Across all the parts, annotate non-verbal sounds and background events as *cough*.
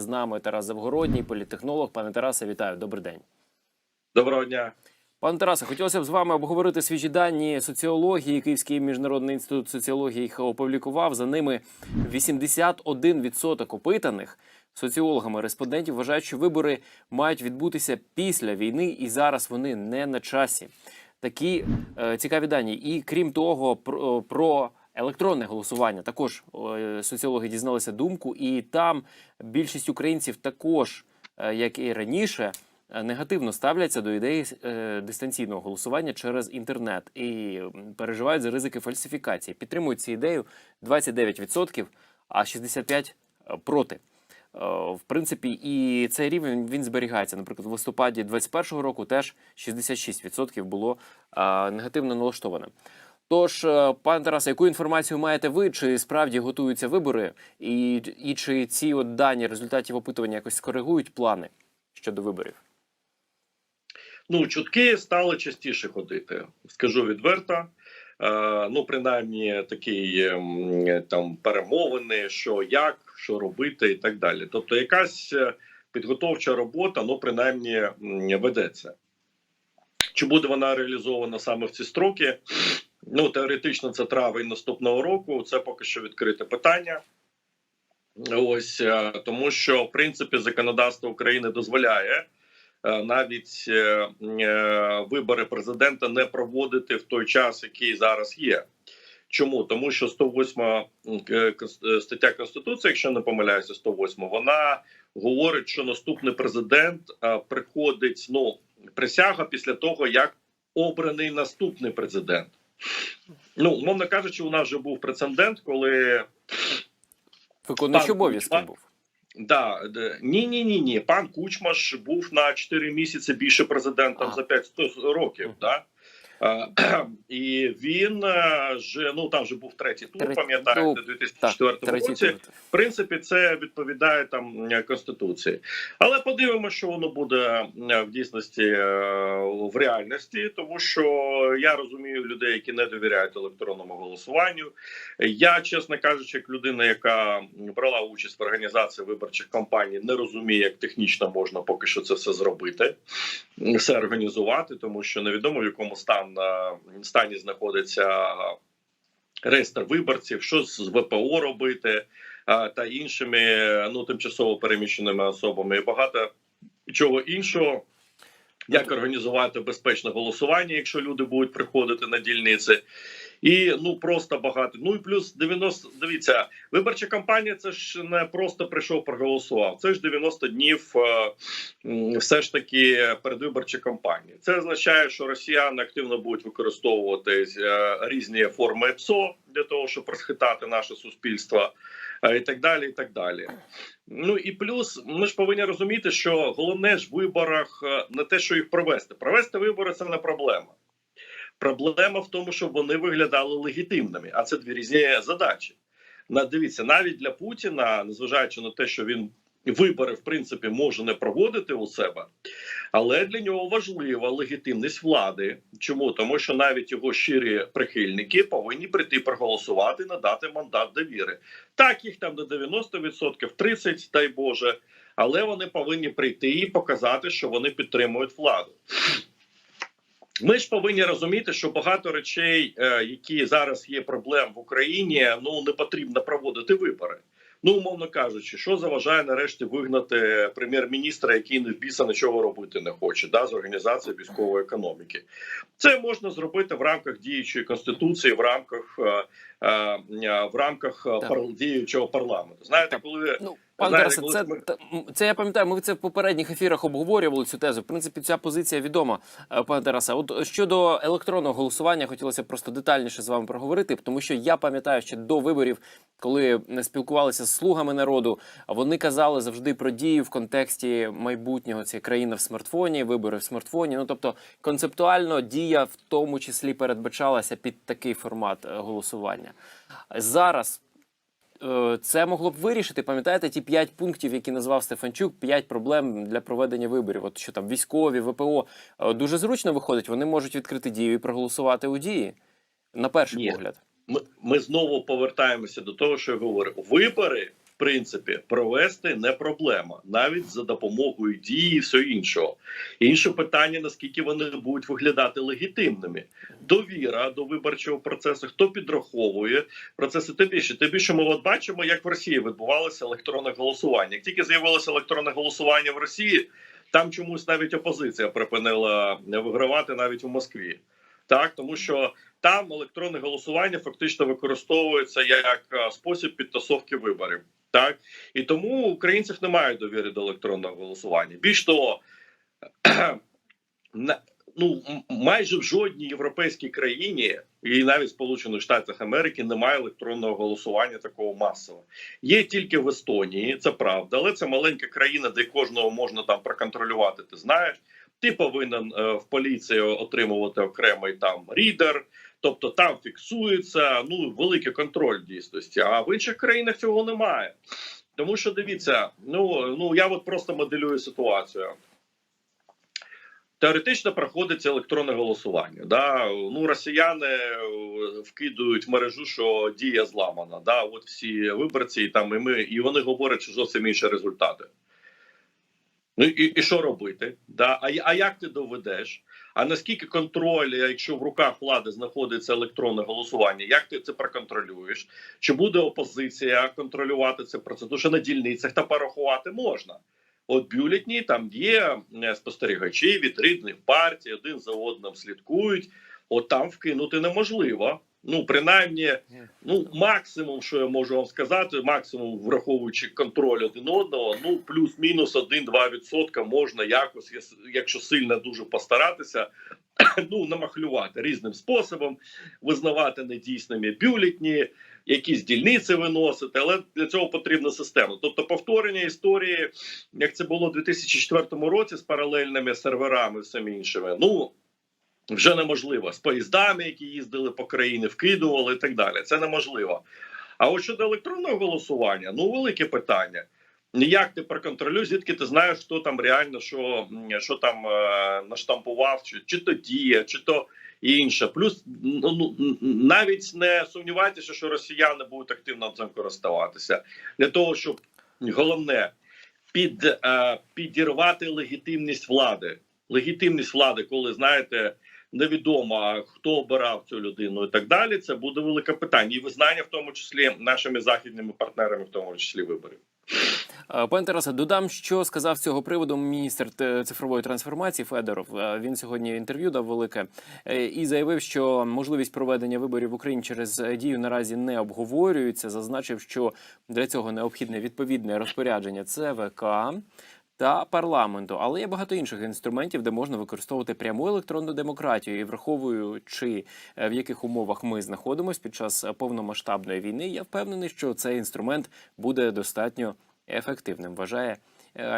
З нами Тарас Завгородній, політтехнолог. Пане Тарасе, вітаю. Добрий день. Доброго дня. Пане Тарасе, хотілося б з вами обговорити свіжі дані соціології. Київський міжнародний інститут соціології їх опублікував. За ними 81% опитаних соціологами респондентів вважають, що вибори мають відбутися після війни, і зараз вони не на часі. Такі е, цікаві дані. І крім того, про, про електронне голосування також е, соціологи дізналися думку, і там більшість українців також, е, як і раніше, е, негативно ставляться до ідеї дистанційного голосування через інтернет і переживають за ризики фальсифікації. Підтримують цю ідею 29%, а 65% проти. В принципі, і цей рівень він зберігається. Наприклад, в листопаді 2021 року теж 66% було негативно налаштоване. Тож, е, пане Тарасе, яку інформацію маєте ви? Чи справді готуються вибори, і, і чи ці от дані результатів опитування якось скоригують плани щодо виборів? Ну, чутки стали частіше ходити. Скажу відверто. Е, ну, принаймні, такі ем, там перемовини, що як, що робити, і так далі. Тобто, якась е, підготовча робота, ну, принаймні, ведеться. Чи буде вона реалізована саме в ці строки? Ну, теоретично, це травень наступного року. Це поки що відкрите питання. Ось е, тому, що в принципі законодавство України дозволяє е, навіть е, вибори президента не проводити в той час, який зараз є. Чому тому, що 108 е, кон- е, стаття конституції, якщо не помиляюся, 108, вона говорить, що наступний президент приходить ну присяга після того, як обраний наступний президент. Ну, умовно кажучи, у нас вже був прецедент, коли Виконуючий Кучма. був. Да, ні, ні, ні, ні. Пан Кучмаш був на 4 місяці більше президентом А. за 5 років. Да? *clears throat* І він е, ж ну там же був третій тур, пам'ятаєте, ну, 2004 третій році. В принципі, це відповідає там е, конституції. Але подивимося, що воно буде е, в дійсності е, в реальності, тому що я розумію людей, які не довіряють електронному голосуванню. Я, чесно кажучи, як людина, яка брала участь в організації виборчих кампаній, не розумію, як технічно можна поки що це все зробити, все організувати, тому що невідомо в якому стан е, стані знаходиться реєстр виборців, що з ВПО робити та іншими ну тимчасово переміщеними особами, і багато чого іншого. Як організувати безпечне голосування, якщо люди будуть приходити на дільниці, і ну просто багато. Ну і плюс 90, Дивіться, виборча кампанія це ж не просто прийшов, проголосував. Це ж 90 днів, е, все ж таки передвиборча кампанія. Це означає, що росіяни активно будуть використовувати е, різні форми ПСО для того, щоб розхитати наше суспільство, е, і так далі. І так далі. Ну і плюс ми ж повинні розуміти, що головне ж в виборах не те, що їх провести. Провести вибори це не проблема. Проблема в тому, щоб вони виглядали легітимними, а це дві різні задачі. На дивіться, навіть для Путіна, незважаючи на те, що він вибори в принципі може не проводити у себе, але для нього важлива легітимність влади. Чому тому, що навіть його щирі прихильники повинні прийти проголосувати, надати мандат довіри. Так, їх там до 90%, 30%, дай Боже, але вони повинні прийти і показати, що вони підтримують владу. Ми ж повинні розуміти, що багато речей, е, які зараз є проблем в Україні, ну не потрібно проводити вибори. Ну, умовно кажучи, що заважає нарешті вигнати прем'єр-міністра, який не в біса нічого робити не хоче, да, з організації військової економіки. Це можна зробити в рамках діючої конституції, в рамках е, е, в рамках Так. діючого парламенту. Знаєте, коли Знаєте, Тарасе, це, це я пам'ятаю. Ми це в попередніх ефірах обговорювали цю тезу. В принципі, ця позиція відома, е, пане Тарасе. От щодо електронного голосування, хотілося просто детальніше з вами проговорити, тому що я пам'ятаю, ще до виборів, коли не спілкувалися з слугами народу, вони казали завжди про дію в контексті майбутнього. Це країна в смартфоні, вибори в смартфоні. Ну тобто концептуально дія в тому числі передбачалася під такий формат е, голосування. Зараз е, це могло б вирішити. Пам'ятаєте ті п'ять пунктів, які назвав Стефанчук, п'ять проблем для проведення виборів. От що там військові, ВПО Е, дуже зручно виходить. Вони можуть відкрити дію і проголосувати у дії. На перший Ні. погляд. ми, ми знову повертаємося до того, що я говорю: вибори принципі провести не проблема, навіть за допомогою дії і все іншого. Інше питання: наскільки вони будуть виглядати легітимними. Довіра до виборчого процесу, хто підраховує процеси. Тим більше, тим більше ми от бачимо, як в Росії відбувалося електронне голосування. Як тільки з'явилося електронне голосування в Росії, там чомусь навіть опозиція припинила вигравати навіть у Москві. Так, тому що там електронне голосування фактично використовується як е, спосіб підтасовки виборів. Так і тому українців немає довіри до електронного голосування. Більш того, *clears throat* ну майже в жодній європейській країні, і навіть Сполучених Штатах Америки, немає електронного голосування такого масового. Є тільки в Естонії, це правда, але це маленька країна, де кожного можна там проконтролювати. Ти знаєш, ти повинен е, в поліції отримувати окремий там рідер. Тобто там фіксується ну великий контроль дійсності. А в інших країнах цього немає. Тому що дивіться, ну ну я от просто моделюю ситуацію. Теоретично проходиться електронне голосування. Да? Ну, росіяни е, вкидують в мережу, що дія зламана. Да? От всі виборці, і там і ми, і вони говорять, що зовсім інші результати. Ну і, і що робити? Да? А, а як ти доведеш? А наскільки контроль, якщо в руках влади знаходиться електронне голосування, як ти це проконтролюєш? Чи буде опозиція контролювати це процес? Тому що на дільницях та порахувати можна. От бюлетні там є е, спостерігачі від рідних партій, один за одним слідкують. От там вкинути неможливо. Ну, принаймні, ну максимум, що я можу вам сказати, максимум враховуючи контроль один одного, ну плюс-мінус 1-2% можна якось, якщо сильно дуже постаратися, *coughs* ну намахлювати різним способом, визнавати недійсними бюлетні, якісь дільниці виносити, але для цього потрібна система. Тобто, повторення історії, як це було у 2004 році з паралельними серверами, і всім іншими, ну вже неможливо з поїздами, які їздили по країні, вкидували і так далі. Це неможливо. А от щодо електронного голосування, ну велике питання. Як ти проконтролюєш, звідки ти знаєш, хто там реально що, що там е, наштампував, чи, чи то діє, чи то інше. Плюс ну, ну, навіть не сумнівайтеся, що росіяни будуть активно цим користуватися для того, щоб головне під, е, підірвати легітимність влади. Легітимність влади, коли знаєте, невідомо хто обирав цю людину і так далі. Це буде велике питання, і визнання, в тому числі нашими західними партнерами, в тому числі виборів. Е, Пане Тарасе, додам, що сказав з цього приводу міністр цифрової трансформації Федоров. Е, Він сьогодні інтерв'ю дав велике е, і заявив, що можливість проведення виборів в Україні через дію наразі не обговорюється. Зазначив, що для цього необхідне відповідне розпорядження ЦВК. Та парламенту, але є багато інших інструментів, де можна використовувати пряму електронну демократію. І враховуючи е, в яких умовах ми знаходимося під час е, повномасштабної війни, я впевнений, що цей інструмент буде достатньо ефективним, вважає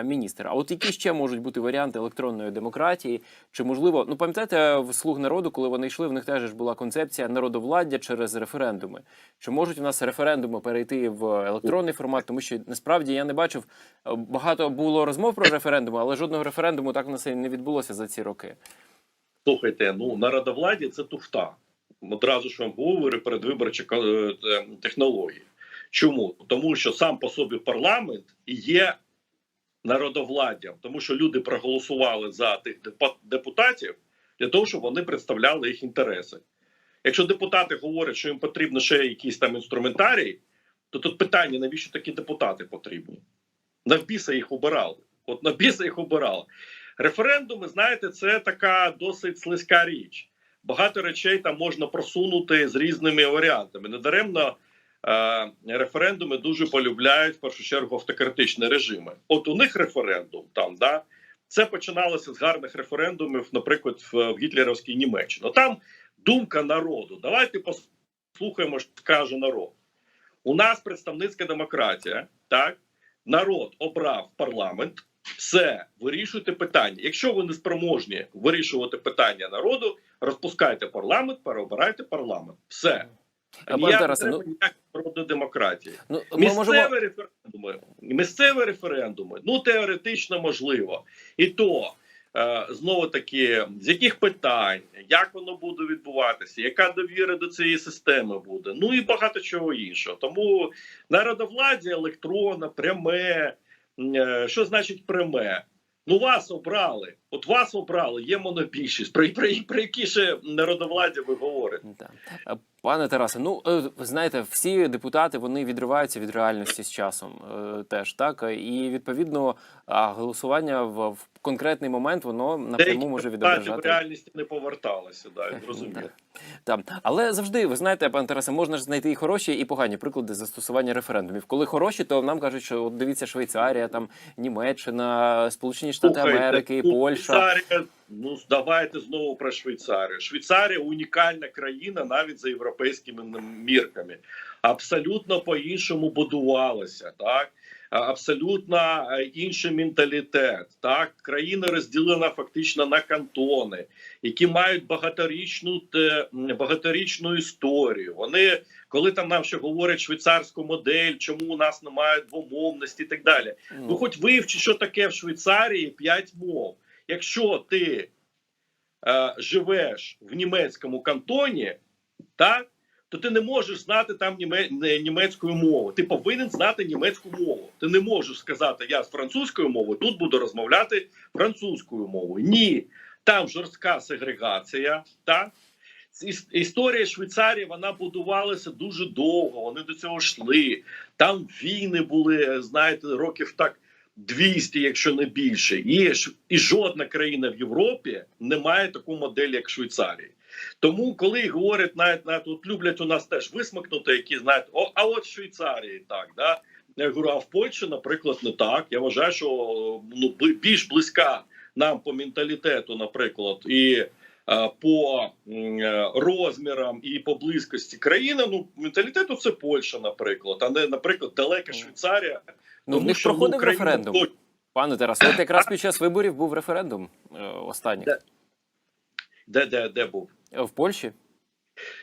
міністр. А от які ще можуть бути варіанти електронної демократії? Чи можливо, ну пам'ятаєте, в слуг народу, коли вони йшли, в них теж була концепція народовладдя через референдуми. Чи можуть у нас референдуми перейти в електронний формат? Тому що насправді я не бачив е, багато було розмов про референдуми, але жодного референдуму так у нас і не відбулося за ці роки. Слухайте, ну народовладдя це туфта. Одразу ж вам говорю передвиборчі е, е, технології. Чому? Тому що сам по собі парламент є народовладдям, тому що люди проголосували за тих депутатів для того, щоб вони представляли їх інтереси. Якщо депутати говорять, що їм потрібно ще якийсь там інструментарій, то тут питання: навіщо такі депутати потрібні? Навбіса їх обирали. От навбіса їх обирали. Референдуми, знаєте, це така досить слизька річ. Багато речей там можна просунути з різними варіантами. Недаремно референдуми дуже полюбляють в першу чергу автократичні режими. От у них референдум там, да, це починалося з гарних референдумів, наприклад, в, гітлерівській Німеччині. Там думка народу. Давайте послухаємо, що каже народ. У нас представницька демократія, так народ обрав парламент. Все, вирішуйте питання. Якщо ви не спроможні вирішувати питання народу, розпускайте парламент, переобирайте парламент. Все. А, пане Тарасе, ну- треба ніякої демократії. Ну Місцеві можемо референдуми, місцеві референдуми, ну теоретично можливо. І то е, знову таки з яких питань, як воно буде відбуватися, яка довіра до цієї системи буде, ну і багато чого іншого. Тому народовладдя електронне, пряме. Е, Що значить пряме? Ну вас обрали. От вас обрали, є монобільшість. Про, про, про які ще народовладдя ви говорите? Так. Е, Пане Тарасе, ну е, ви знаєте, всі депутати вони відриваються від реальності з часом е, теж так. І відповідно голосування в, конкретний момент воно напряму може депутати в відображати. реальності не поверталися. Да, *laughs* зрозуміло. Так. Так. Але завжди, ви знаєте, пане Тарасе, можна ж знайти і хороші, і погані приклади застосування референдумів. Коли хороші, то нам кажуть, що от дивіться Швейцарія, там Німеччина, Сполучені Штати Америки, ну, Польща. Швейцарія, ну давайте знову про Швейцарію. Швейцарія унікальна країна навіть за європейськими мірками. Абсолютно по-іншому будувалася, так абсолютно е, інший менталітет. Так, країна розділена фактично на кантони, які мають багаторічну те- багаторічну історію. Вони коли там нам ще говорять швейцарську модель, чому у нас немає двомовності і так далі. Ну, хоч вивчи, що таке в Швейцарії п'ять мов. Якщо ти е, живеш в німецькому кантоні, так, то ти не можеш знати там німе, німецьку мову. Ти повинен знати німецьку мову. Ти не можеш сказати, я з французькою мовою тут буду розмовляти французькою мовою. Ні, там жорстка сегрегація. Так? Історія Швейцарії вона будувалася дуже довго. Вони до цього йшли. Там війни були, знаєте, років так 200, якщо не більше. Ш- і жодна країна в Європі не має таку модель, як Швейцарії. Тому, коли говорять, навіть, навіть от люблять у нас теж висмикнути, які знають, о, а от Швейцарії так, да. Я говорю, а в Польщі, наприклад, не так. Я вважаю, що ну більш близька нам по менталітету, наприклад, і по е, розмірам і по близькості країни. Ну менталітету це Польща, наприклад, а не, наприклад, далека Швейцарія. Ну, в Тому них ну, проходив Україна референдум. Пане Тарасе, от якраз *coughs* під час виборів був референдум е, останній Де? Де, де, де був? Е, в Польщі.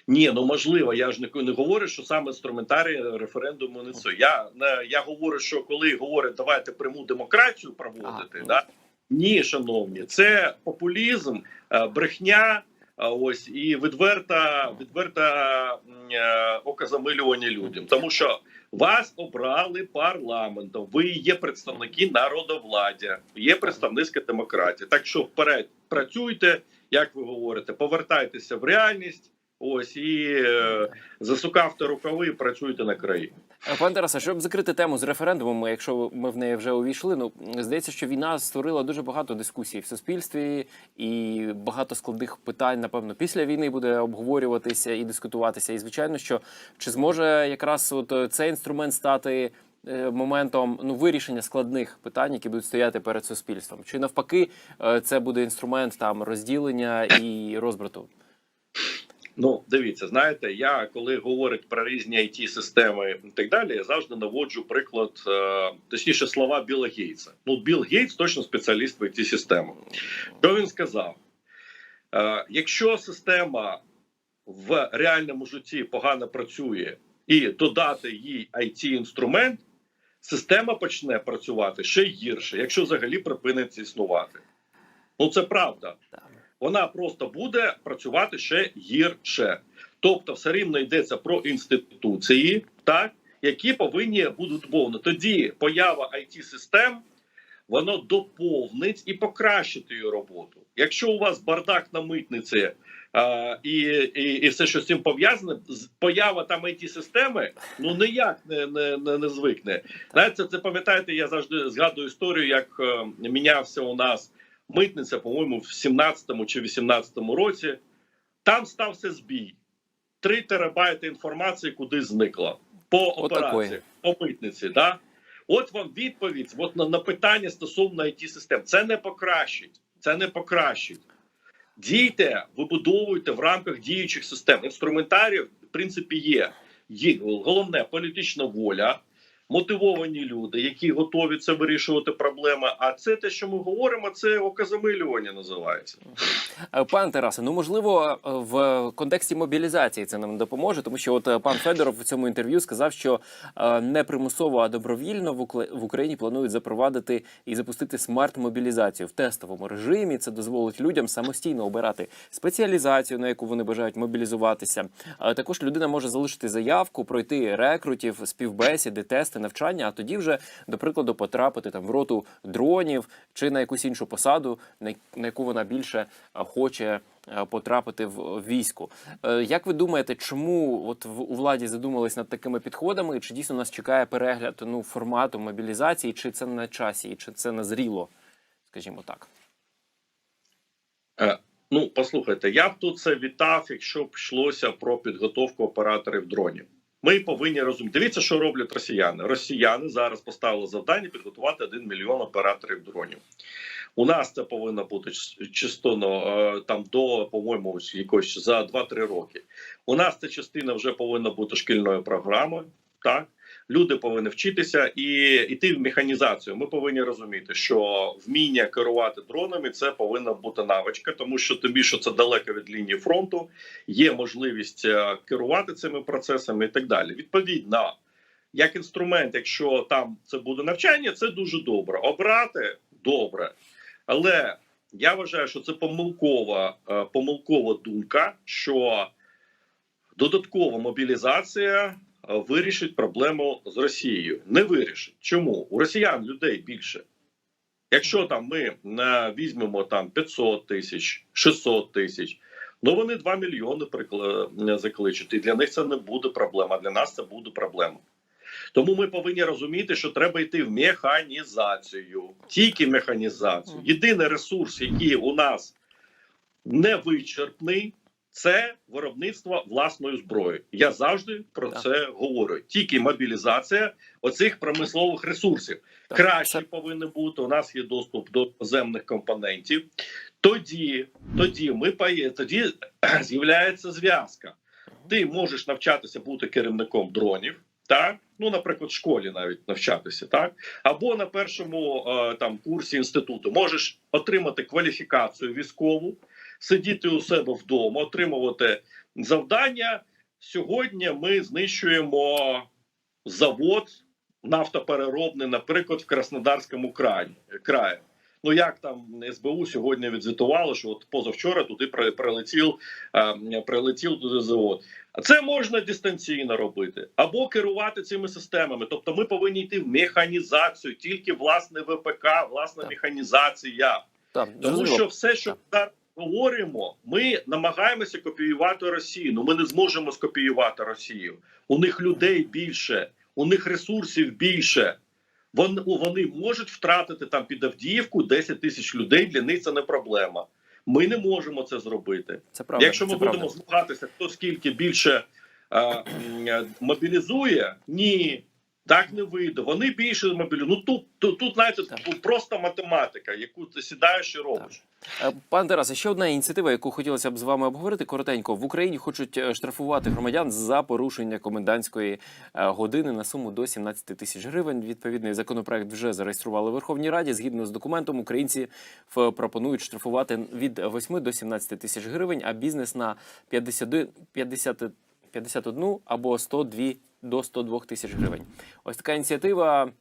Ні, ну можливо, я ж не, не говорю, що саме інструментарій референдуму не це. Я не я говорю, що коли говорять, давайте пряму демократію проводити, А, ну. да ні, шановні, це популізм, е, брехня. Ось і відверта, відверта е, оказамилювання людям, тому що вас обрали парламентом. Ви є представники народовладдя, є представницька демократія. Так що вперед працюйте, як ви говорите, повертайтеся в реальність. Ось і е, засукавте рукави, і працюйте на країну. Е, Пане Тарасе, щоб закрити тему з референдумом, якщо ми в неї вже увійшли, ну здається, що війна створила дуже багато дискусій в суспільстві, і багато складних питань, напевно, після війни буде обговорюватися і дискутуватися. І звичайно, що чи зможе якраз от е, цей інструмент стати моментом ну вирішення складних питань, які будуть стояти перед суспільством, чи навпаки, це буде інструмент там розділення і розбрату. Ну, дивіться, знаєте, я коли говорять про різні it системи і так далі, я завжди наводжу приклад, е, точніше, слова Біла Гейтса. Ну, Білл Гейтс точно спеціаліст в it системах. Що він сказав? Е, якщо система в реальному житті погано працює і додати їй it інструмент, система почне працювати ще гірше, якщо взагалі припиниться існувати. Ну це правда вона просто буде працювати ще гірше. Тобто, все рівно йдеться про інституції, так які повинні будуть повно. Тоді поява it систем воно доповнить і покращить її роботу. Якщо у вас бардак на митниці і, і, і все, що з цим пов'язане, поява там it системи ну ніяк не, не, не, не звикне. Знаєте, це пам'ятаєте, я завжди згадую історію, як е, мінявся у нас митниця, по-моєму, в 17-му чи 18-му році. Там стався збій. 3 терабайти інформації куди зникла по операції, по митниці. Да? От вам відповідь от на, на питання стосовно it систем. Це не покращить. Це не покращить. Дійте, вибудовуйте в рамках діючих систем. Інструментарів, в принципі, є. є. Головне політична воля. Мотивовані люди, які готові це вирішувати проблеми. А це те, що ми говоримо, це оказамилювання називається. Е, Пане Тарасе, ну можливо, е, в контексті мобілізації це нам допоможе, тому що от е, пан Федоров в цьому інтерв'ю сказав, що не примусово, а добровільно в Україні планують запровадити і запустити смарт-мобілізацію в тестовому режимі. Це дозволить людям самостійно обирати спеціалізацію, на яку вони бажають мобілізуватися. Також людина може залишити заявку, пройти рекрутів, співбесіди, тести, навчання, а тоді вже, до прикладу, потрапити там в роту дронів чи на якусь іншу посаду, на яку вона більше хоче потрапити в війську. Е, Як ви думаєте, чому от у владі задумались над такими підходами? Чи дійсно нас чекає перегляд ну формату мобілізації, чи це на часі, чи це назріло, скажімо так? Е, Ну, послухайте, я б тут це вітав, якщо б йшлося про підготовку операторів дронів. Ми повинні розуміти. Дивіться, що роблять росіяни. Росіяни зараз поставили завдання підготувати 1 мільйон операторів дронів. У нас це повинно бути частину е, там до, по-моєму, якось за 2-3 роки. У нас ця частина вже повинна бути шкільною програмою. Так, люди повинні вчитися і йти в механізацію. Ми повинні розуміти, що вміння керувати дронами це повинна бути навичка, тому що тим більше це далеко від лінії фронту, є можливість е, керувати цими процесами і так далі. Відповідно, як інструмент, якщо там це буде навчання, це дуже добре. Обрати добре, але я вважаю, що це помилкова, е, помилкова думка, що додаткова мобілізація вирішить проблему з Росією. Не вирішить. Чому? У росіян людей більше. Якщо там ми е, візьмемо там 500 тисяч, 600 тисяч, ну вони 2 мільйони е, закличуть. І для них це не буде проблема. Для нас це буде проблема. Тому ми повинні розуміти, що треба йти в механізацію, тільки механізацію. Єдиний ресурс, який у нас не вичерпний, це виробництво власної зброї. Я завжди про Так. це говорю. Тільки мобілізація оцих промислових ресурсів. Так, Краще повинен бути. У нас є доступ до земних компонентів. Тоді, тоді ми пає, тоді *clears throat* з'являється зв'язка. Ти можеш навчатися бути керівником дронів, так ну, наприклад, в школі навіть навчатися, так або на першому е, там курсі інституту можеш отримати кваліфікацію військову, сидіти у себе вдома, отримувати завдання. Сьогодні ми знищуємо завод нафтопереробний, наприклад, в Краснодарському краї. краї. Ну як там СБУ сьогодні відзвітувало, що от позавчора туди при- прилетів, е, прилетів туди завод. А це можна дистанційно робити або керувати цими системами. Тобто, ми повинні йти в механізацію, тільки власне ВПК, власна Так. механізація. Так, Тому що все, що зараз говоримо, ми намагаємося копіювати Росію. Ну ми не зможемо скопіювати Росію. У них людей більше, у них ресурсів більше. Вони, вони можуть втратити там під Авдіївку 10 тисяч людей. Для них це не проблема. Ми не можемо це зробити. Це правда. Якщо ми це будемо правда. змагатися, хто скільки більше е, е, мобілізує, ні. Так не вийде. Вони більше мобілізують. Ну тут, тут, тут знаєте, Так. просто математика, яку ти сідаєш і робиш. Е, Пане Тарасе, ще одна ініціатива, яку хотілося б з вами обговорити коротенько. В Україні хочуть е, штрафувати громадян за порушення комендантської е, години на суму до 17 тисяч гривень. Відповідний законопроект вже зареєстрували в Верховній Раді. Згідно з документом, українці пропонують штрафувати від 8 до 17 тисяч гривень, а бізнес на 50, 50, 51 або 102 до 102 тисяч гривень. Ось така ініціатива.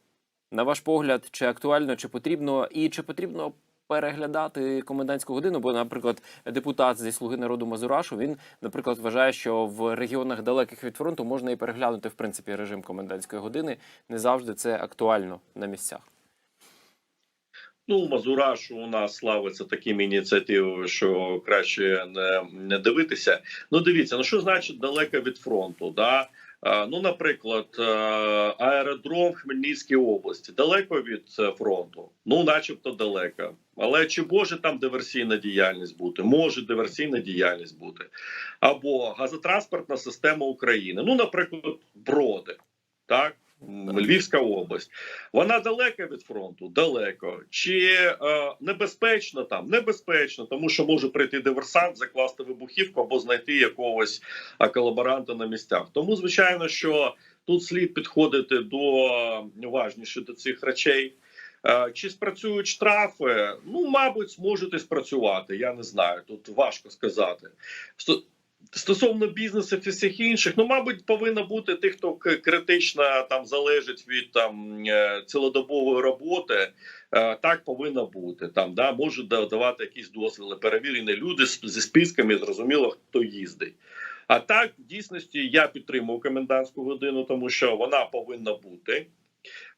На ваш погляд, чи актуально, чи потрібно, і чи потрібно переглядати комендантську годину? Бо, наприклад, депутат зі слуги народу Мазурашу він, наприклад, вважає, що в регіонах далеких від фронту можна і переглянути в принципі режим комендантської години. Не завжди це актуально на місцях. Ну, Мазураш у нас славиться такими ініціативами, що краще не, не дивитися. Ну, дивіться, ну що значить далеко від фронту? Да? Ну, наприклад, е, аеродром в Хмельницькій області далеко від е, фронту, ну, начебто далеко. Але чи може там диверсійна діяльність бути? Може диверсійна діяльність бути. Або газотранспортна система України. Ну, наприклад, броди. Так, Львівська область. Вона далека від фронту, далеко. Чи е, небезпечно там? Небезпечно, тому що може прийти диверсант, закласти вибухівку або знайти якогось е, колаборанта на місцях. Тому, звичайно, що Тут слід підходити до уважніше до цих речей. Е, Чи спрацюють штрафи? Ну, мабуть, зможуть і спрацювати. Я не знаю. Тут важко сказати. Сто- Стосовно бізнесу і всіх інших, ну мабуть, повинно бути тих, хто критично там залежить від там е, цілодобової роботи. Е, Так повинно бути. Там да можуть давати якісь дозволи, перевірені люди зі списками, зрозуміло, хто їздить. А так, в дійсності, я підтримую комендантську годину, тому що вона повинна бути.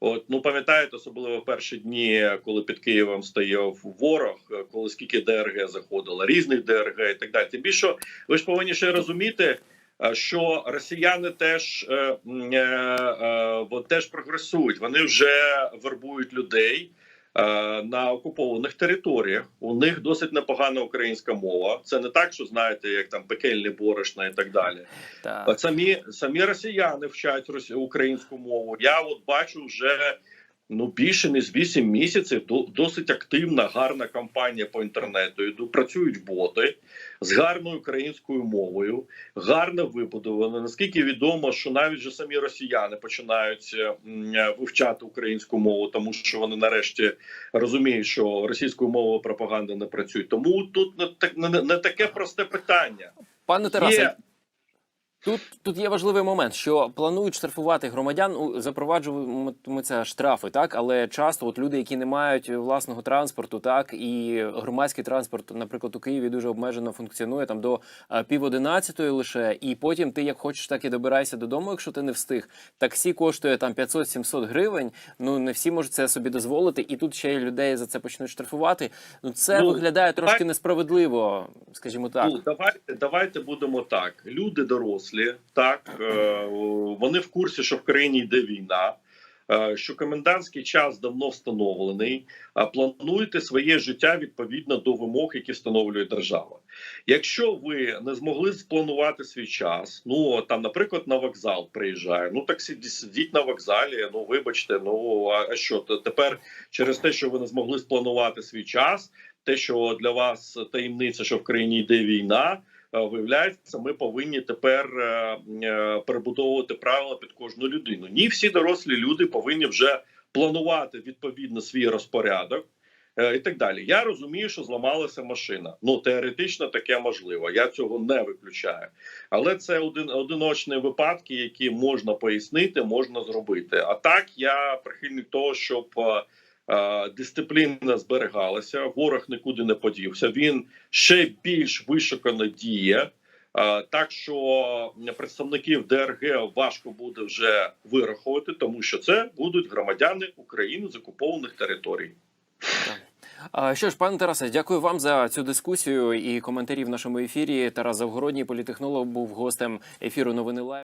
От ну пам'ятаєте, особливо в перші дні, коли під Києвом стояв ворог, е, коли скільки ДРГ заходило, різних ДРГ і так далі. Тим більше ви ж повинні ще розуміти, е, що росіяни теж е, е, е, теж прогресують. Вони вже вербують людей. Е, На окупованих територіях у них досить непогана українська мова. Це не так, що знаєте, як там пекельне борошна і так далі. Так. Самі самі росіяни вчать українську мову. Я от бачу вже ну більше ніж 8 місяців. до- Досить активна, гарна кампанія по інтернету. Іду працюють боти з гарною українською мовою, гарно вибудовано. Наскільки відомо, що навіть же самі росіяни починають е, е, вивчати українську мову, тому що вони нарешті розуміють, що російською мовою пропаганда не працює. Тому тут не не, не таке просте питання. Пане Тарасе, Є Тут, тут є важливий момент, що планують штрафувати громадян, запроваджуватимуться штрафи, так але часто от люди, які не мають власного транспорту, так і громадський транспорт, наприклад, у Києві дуже обмежено функціонує там до е, пів одинадцятої лише, і потім ти як хочеш, так і добирайся додому, якщо ти не встиг. Таксі коштує там 500-700 гривень. Ну не всі можуть це собі дозволити, і тут ще й людей за це почнуть штрафувати. Ну це Ну, виглядає трошки несправедливо, скажімо так. Ну, давайте, давайте будемо так. Люди дорослі, так е, вони в курсі, що в країні йде війна, е, що комендантський час давно встановлений. А плануйте своє життя відповідно до вимог, які встановлює держава. Якщо ви не змогли спланувати свій час, ну там, наприклад, на вокзал приїжджає. Ну так сидіть, на вокзалі. Ну вибачте, ну а що тепер через те, що ви не змогли спланувати свій час, те, що для вас таємниця, що в країні йде війна. Е, Виявляється, ми повинні тепер е, е, перебудовувати правила під кожну людину. Ні, всі дорослі люди повинні вже планувати відповідно свій розпорядок і так далі. Я розумію, що зламалася машина. Ну теоретично таке можливо. Я цього не виключаю, але це один одиночні випадки, які можна пояснити, можна зробити. А так я прихильник того, щоб дисципліна зберігалася, ворог нікуди не подівся. Він ще більш вишукано діє. Е, Так що представників ДРГ важко буде вже вирахувати, тому що це будуть громадяни України з окупованих територій. Що ж, пане Тарасе, дякую вам за цю дискусію і коментарі в нашому ефірі. Тарас Завгородній, політехнолог, був гостем ефіру Новини Лайв.